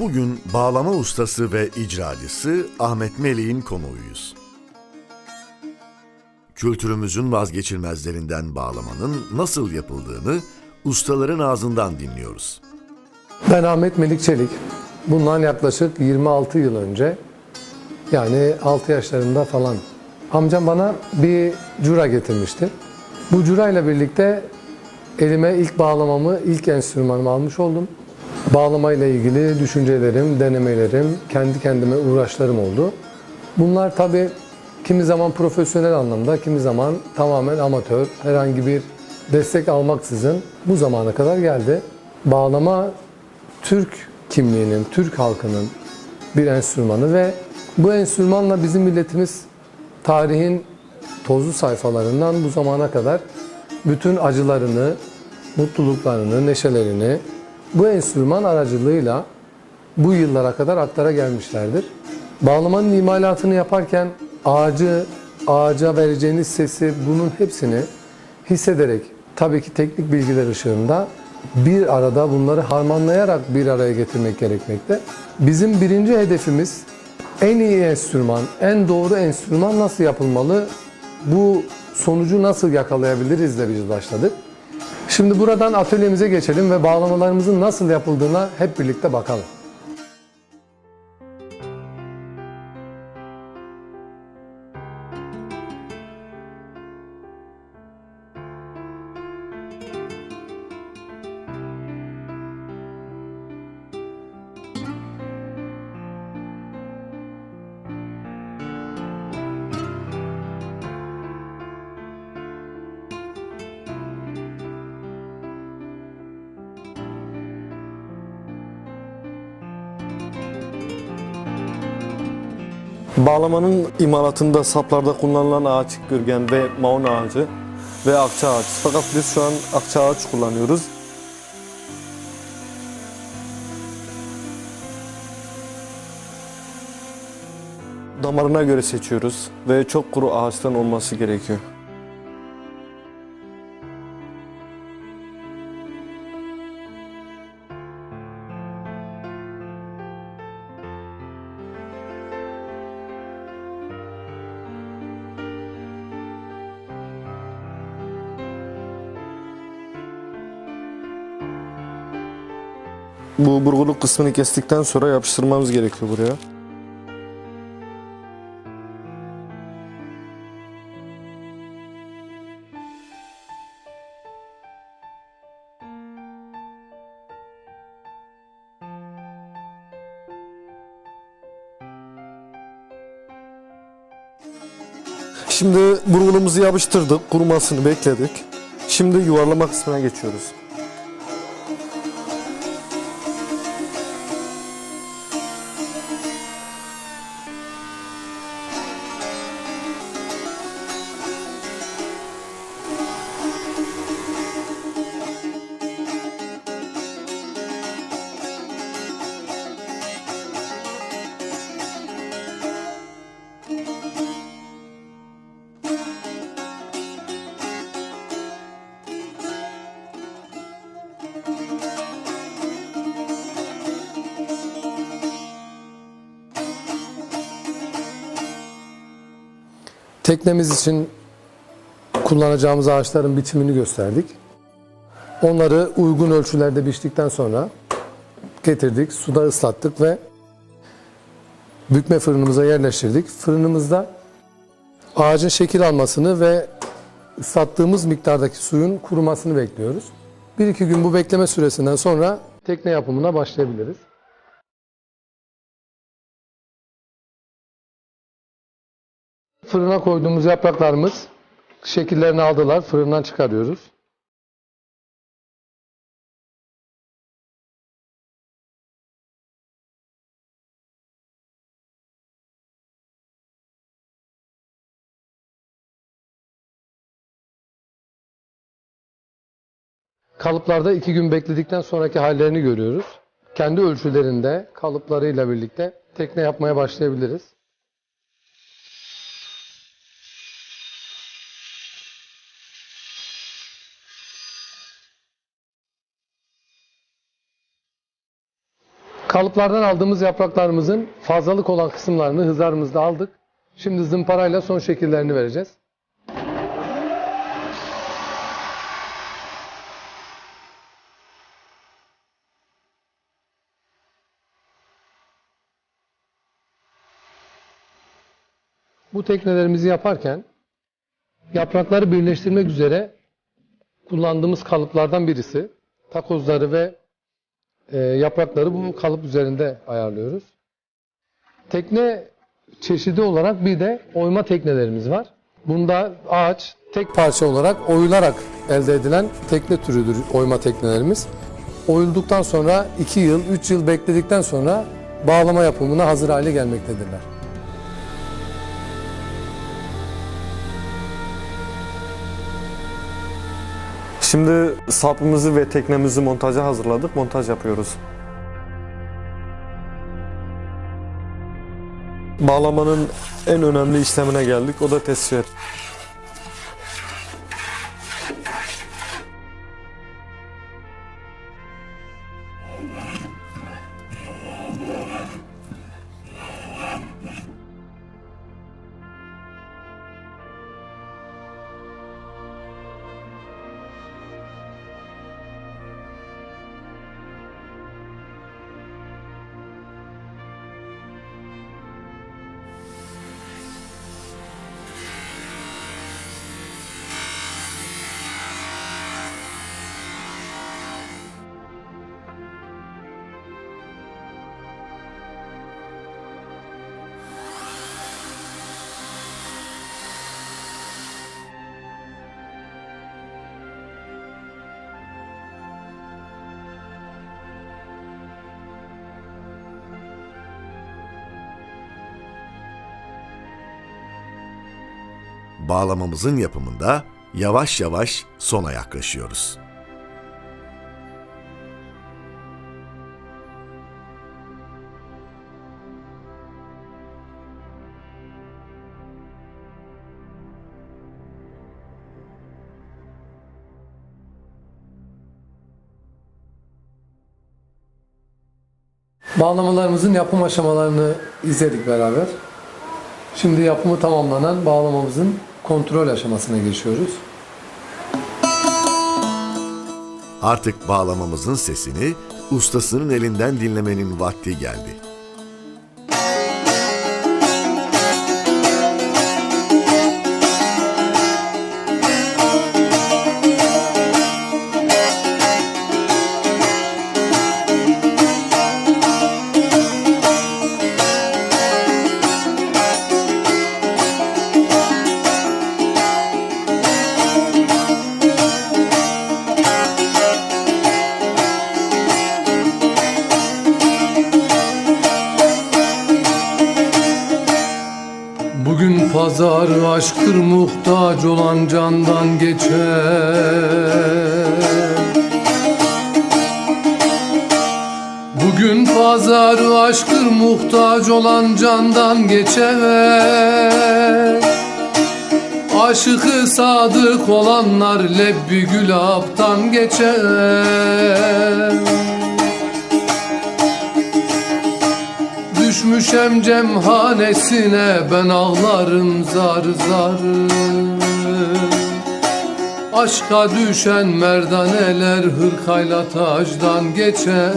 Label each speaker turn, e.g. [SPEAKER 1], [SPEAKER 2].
[SPEAKER 1] Bugün bağlama ustası ve icracısı Ahmet Melih'in konuğuyuz. Kültürümüzün vazgeçilmezlerinden bağlamanın nasıl yapıldığını ustaların ağzından dinliyoruz.
[SPEAKER 2] Ben Ahmet Melik Çelik. Bundan yaklaşık 26 yıl önce yani 6 yaşlarında falan amcam bana bir cura getirmişti. Bu cura ile birlikte elime ilk bağlamamı, ilk enstrümanımı almış oldum. Bağlama ile ilgili düşüncelerim, denemelerim, kendi kendime uğraşlarım oldu. Bunlar tabi kimi zaman profesyonel anlamda, kimi zaman tamamen amatör, herhangi bir destek almaksızın bu zamana kadar geldi. Bağlama Türk kimliğinin, Türk halkının bir enstrümanı ve bu enstrümanla bizim milletimiz tarihin tozlu sayfalarından bu zamana kadar bütün acılarını, mutluluklarını, neşelerini bu enstrüman aracılığıyla bu yıllara kadar aktara gelmişlerdir. Bağlamanın imalatını yaparken ağacı, ağaca vereceğiniz sesi bunun hepsini hissederek tabii ki teknik bilgiler ışığında bir arada bunları harmanlayarak bir araya getirmek gerekmekte. Bizim birinci hedefimiz en iyi enstrüman, en doğru enstrüman nasıl yapılmalı? Bu sonucu nasıl yakalayabiliriz de biz başladık. Şimdi buradan atölyemize geçelim ve bağlamalarımızın nasıl yapıldığına hep birlikte bakalım.
[SPEAKER 3] Bağlamanın imalatında saplarda kullanılan ağaç gürgen ve maun ağacı ve akça ağaç. Fakat biz şu an akça ağaç kullanıyoruz. Damarına göre seçiyoruz ve çok kuru ağaçtan olması gerekiyor. Bu burguluk kısmını kestikten sonra yapıştırmamız gerekiyor buraya. Şimdi burgulumuzu yapıştırdık, kurumasını bekledik. Şimdi yuvarlama kısmına geçiyoruz.
[SPEAKER 2] Teknemiz için kullanacağımız ağaçların biçimini gösterdik. Onları uygun ölçülerde biçtikten sonra getirdik, suda ıslattık ve bükme fırınımıza yerleştirdik. Fırınımızda ağacın şekil almasını ve ıslattığımız miktardaki suyun kurumasını bekliyoruz. Bir iki gün bu bekleme süresinden sonra tekne yapımına başlayabiliriz. Fırına koyduğumuz yapraklarımız şekillerini aldılar. Fırından çıkarıyoruz. Kalıplarda iki gün bekledikten sonraki hallerini görüyoruz. Kendi ölçülerinde kalıplarıyla birlikte tekne yapmaya başlayabiliriz. Kalıplardan aldığımız yapraklarımızın fazlalık olan kısımlarını hızarımızda aldık. Şimdi zımparayla son şekillerini vereceğiz. Bu teknelerimizi yaparken yaprakları birleştirmek üzere kullandığımız kalıplardan birisi. Takozları ve e, yaprakları bu kalıp üzerinde ayarlıyoruz. Tekne çeşidi olarak bir de oyma teknelerimiz var. Bunda ağaç tek parça olarak oyularak elde edilen tekne türüdür oyma teknelerimiz. Oyulduktan sonra 2 yıl, 3 yıl bekledikten sonra bağlama yapımına hazır hale gelmektedirler.
[SPEAKER 3] Şimdi sapımızı ve teknemizi montaja hazırladık. Montaj yapıyoruz. Bağlamanın en önemli işlemine geldik. O da tesviye.
[SPEAKER 1] Bağlamamızın yapımında yavaş yavaş sona yaklaşıyoruz.
[SPEAKER 2] Bağlamalarımızın yapım aşamalarını izledik beraber. Şimdi yapımı tamamlanan bağlamamızın kontrol aşamasına geçiyoruz.
[SPEAKER 1] Artık bağlamamızın sesini ustasının elinden dinlemenin vakti geldi.
[SPEAKER 2] Pazar aşktır muhtaç olan candan geçer. Bugün pazar aşktır muhtaç olan candan geçer. Aşıkı sadık olanlar lebbi gülaptan geçer Düşmüşem cemhanesine ben ağlarım zar zar. Aşka düşen merdaneler hırkayla tacdan geçer